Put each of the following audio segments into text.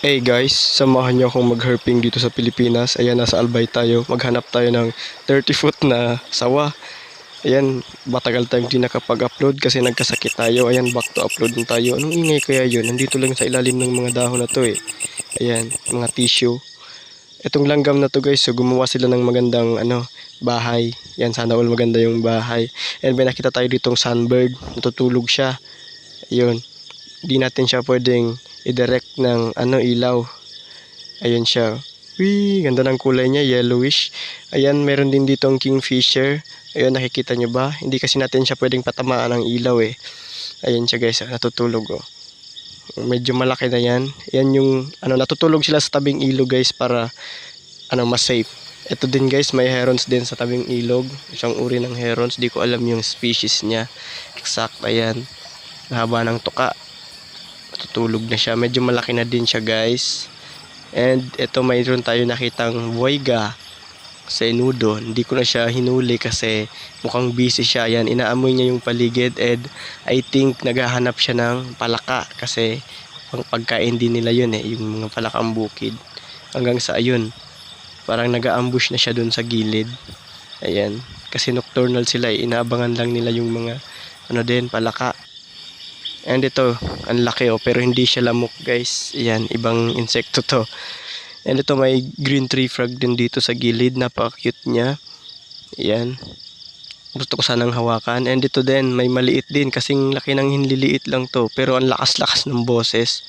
Hey guys, samahan niyo akong mag-herping dito sa Pilipinas. Ayan, nasa Albay tayo. Maghanap tayo ng 30 foot na sawa. Ayan, matagal tayong di nakapag-upload kasi nagkasakit tayo. Ayan, back to upload na tayo. Anong ingay kaya yun? Nandito lang sa ilalim ng mga dahon na to eh. Ayan, mga tissue. Itong langgam na to guys, so gumawa sila ng magandang ano, bahay. Yan, sana all maganda yung bahay. And may nakita tayo ditong sunbird. Natutulog siya. Ayun. Di natin siya pwedeng i-direct ng ano ilaw. Ayun siya. Wee, ganda ng kulay niya, yellowish. Ayan, meron din dito ang kingfisher. Ayun, nakikita niyo ba? Hindi kasi natin siya pwedeng patamaan ng ilaw eh. Ayun siya guys, ah, natutulog oh. Medyo malaki na yan. Yan yung, ano, natutulog sila sa tabing ilog guys para, ano, mas safe. Ito din guys, may herons din sa tabing ilog. Isang uri ng herons. Di ko alam yung species niya. Exact, ayan. Haba ng tuka tutulog na siya. Medyo malaki na din siya guys. And ito mayroon tayo nakitang buwayga sa inudo. Hindi ko na siya hinuli kasi mukhang busy siya. Yan, inaamoy niya yung paligid and I think naghahanap siya ng palaka kasi pang pagkain din nila yun eh, yung mga palakang bukid. Hanggang sa ayun, parang nag-ambush na siya dun sa gilid. Ayan, kasi nocturnal sila eh, inaabangan lang nila yung mga ano din, palaka. And ito, ang laki oh, pero hindi siya lamok guys. Yan, ibang insekto to. And ito may green tree frog din dito sa gilid. Napaka-cute niya. Yan. Gusto ko sanang hawakan. And ito din, may maliit din. Kasing laki ng hinliliit lang to. Pero ang lakas-lakas ng boses.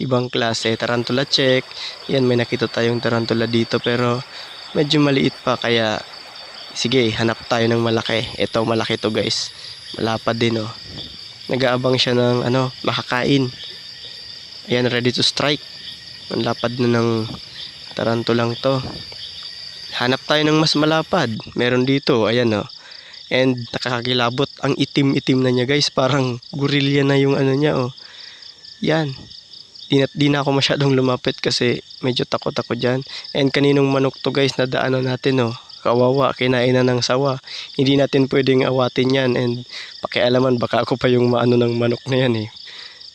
Ibang klase. Tarantula check. Yan, may nakita tayong tarantula dito. Pero medyo maliit pa. Kaya, sige, hanap tayo ng malaki. Ito, malaki to guys. Malapad din oh nag-aabang siya ng ano, makakain. Ayan, ready to strike. Ang lapad na ng tarantulang to. Hanap tayo ng mas malapad. Meron dito, ayan o. Oh. And nakakakilabot. Ang itim-itim na niya guys. Parang gorilya na yung ano niya oh. Yan. Di na, di na ako masyadong lumapit kasi medyo takot ako dyan. And kaninong manok to guys na daanan natin oh kawawa, kinain na ng sawa. Hindi natin pwedeng awatin yan and pakialaman baka ako pa yung maano ng manok na yan eh.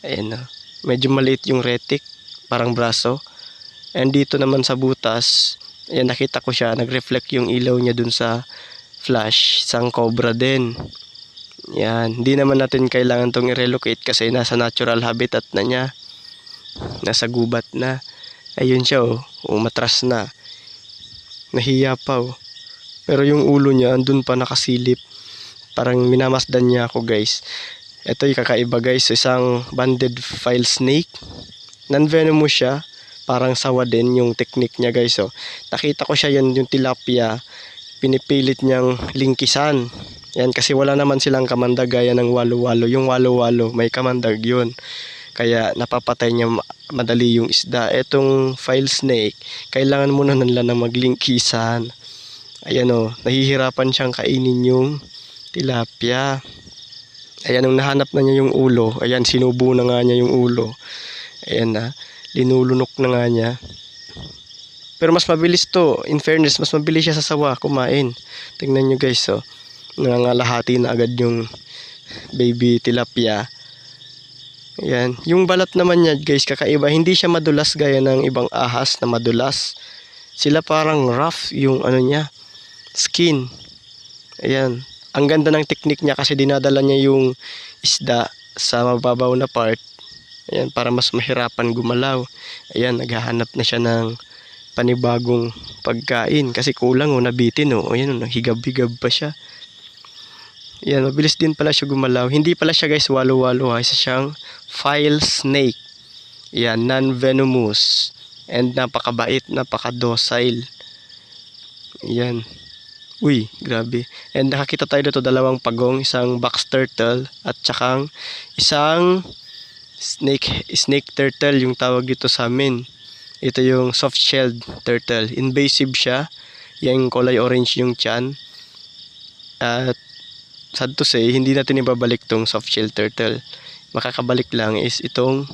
Ayan na. Medyo maliit yung retic, parang braso. And dito naman sa butas, ayan nakita ko siya, nag-reflect yung ilaw niya dun sa flash, sang cobra din. Yan, hindi naman natin kailangan tong i-relocate kasi nasa natural habitat na niya. Nasa gubat na. Ayun siya oh, umatras na. Nahiya pa oh. Pero yung ulo niya andun pa nakasilip. Parang minamasdan niya ako guys. Ito yung kakaiba guys. Isang banded file snake. Non-venomous siya. Parang sawa din yung technique niya guys. Oh. Nakita ko siya yan yung tilapia. Pinipilit niyang lingkisan. Yan kasi wala naman silang kamandag gaya ng walo-walo. Yung walo-walo may kamandag yun. Kaya napapatay niya madali yung isda. Etong file snake, kailangan muna nila na maglingkisan Ayan o, nahihirapan siyang kainin yung tilapia. Ayan, nung nahanap na niya yung ulo, ayan, sinubo na nga niya yung ulo. Ayan na, linulunok na nga niya. Pero mas mabilis to, in fairness, mas mabilis siya sa sawa kumain. Tingnan nyo guys, oh, nangangalahati na agad yung baby tilapia. Ayan, yung balat naman niya guys, kakaiba, hindi siya madulas gaya ng ibang ahas na madulas. Sila parang rough yung ano niya, skin. Ayan. Ang ganda ng technique niya kasi dinadala niya yung isda sa mababaw na part. Ayan, para mas mahirapan gumalaw. Ayan, naghahanap na siya ng panibagong pagkain kasi kulang oh, nabitin oh. Ayan, oh, higab-higab pa siya. Ayan, mabilis din pala siya gumalaw. Hindi pala siya guys walo-walo ha. Isa siyang file snake. Ayan, non-venomous. And napakabait, napaka-docile. Ayan. Uy, grabe. And nakakita tayo dito dalawang pagong, isang box turtle at tsakang isang snake snake turtle yung tawag dito sa amin. Ito yung soft-shelled turtle. Invasive siya. Yung kulay orange yung chan. At sad to say, hindi natin ibabalik tong soft-shelled turtle. Makakabalik lang is itong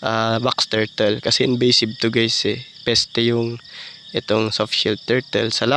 uh, box turtle kasi invasive to guys eh. Peste yung itong soft-shelled turtle. Salamat